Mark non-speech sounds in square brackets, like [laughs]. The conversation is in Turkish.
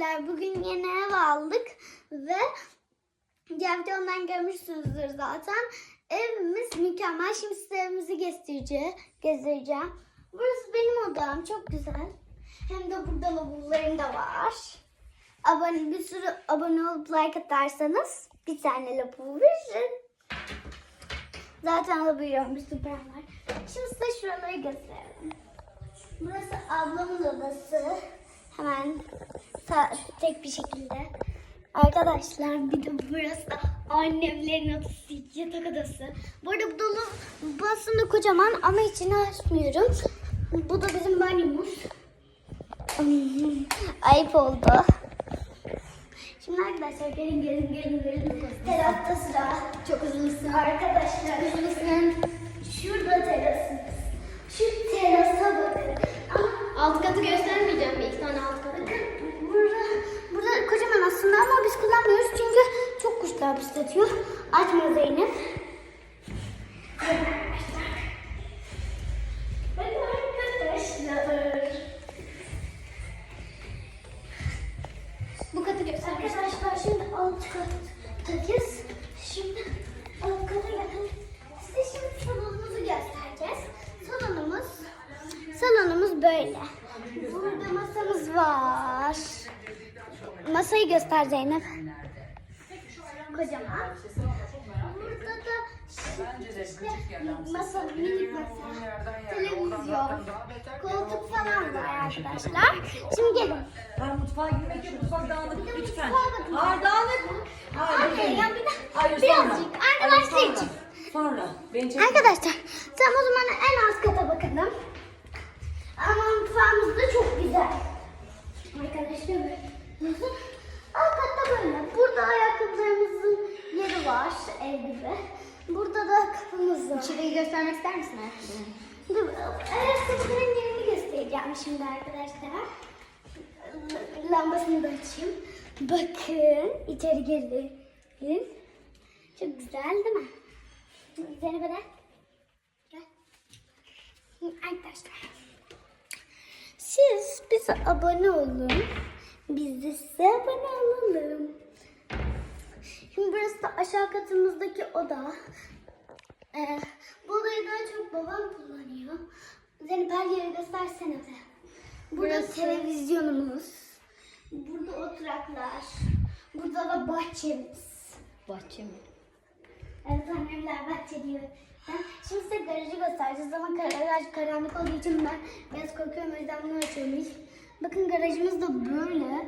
Bugün yeni ev aldık ve diğer videomdan görmüşsünüzdür zaten. Evimiz mükemmel. Şimdi size evimizi gezdireceğim. gezdireceğim. Burası benim odam. Çok güzel. Hem de burada lavablarım da var. Abone, bir sürü abone olup like atarsanız bir tane lavabo veririm. Zaten alabiliyorum bir süper var. Şimdi size şuraları gösterelim. Burası ablamın odası. Hemen sağ, tek bir şekilde. Arkadaşlar bir de burası da annemlerin odası, yatak odası. Bu arada bu dolu, bu aslında kocaman ama içini açmıyorum. Bu da bizim banyomuz. [laughs] Ayıp oldu. Şimdi arkadaşlar gelin gelin gelin gelin. Terasta sıra. Çok uzun sıra. Arkadaşlar uzun sıra. Şurada terasımız. Pisletiyor. Açma Zeynep. Bakın arkadaşlar. Bu katı göster. Arkadaşlar şimdi alt kattayız. Şimdi alt kata gelelim. Size şimdi salonumuzu göstereceğiz. Salonumuz salonumuz böyle. Burada masamız var. Masayı göster Zeynep. Kocaman. Burada da işte masa, minik masa, televizyon, koltuk falan var arkadaşlar. Şimdi gelin. Ben mutfağa girmek yok. Mutfak dağınık. Lütfen. Hayır dağınık. Hayır. Hayır, birazcık arkadaşlar için. sonra. Arkadaşlar sen o zaman en alt kata bakalım. Ama mutfağımız da çok güzel. Arkadaşlar alt katta böyle. Burada ayakkabılarımızın yeri var ev gibi. Burada da kapımız var. İçeriği göstermek ister misin ayakkabını? Dur, ayakkabıların yerini göstereceğim şimdi arkadaşlar. Lambasını da açayım. Bakın içeri gelin. Çok güzel değil mi? Zeynep'e de. Gel. Arkadaşlar. Siz bize abone olun. Biz de size abone olalım. Şimdi burası da aşağı katımızdaki oda. Ee, bu odayı daha çok babam kullanıyor. Zeynep her yeri göstersene de. Burada Burası- televizyonumuz. Burada oturaklar. Burada da bahçemiz. Bahçe mi? Evet annemler bahçe diyor. Ben şimdi size garajı göstereceğiz ama garaj karanlık olduğu için ben biraz korkuyorum o yüzden bunu açıyorum. Bakın garajımız da böyle.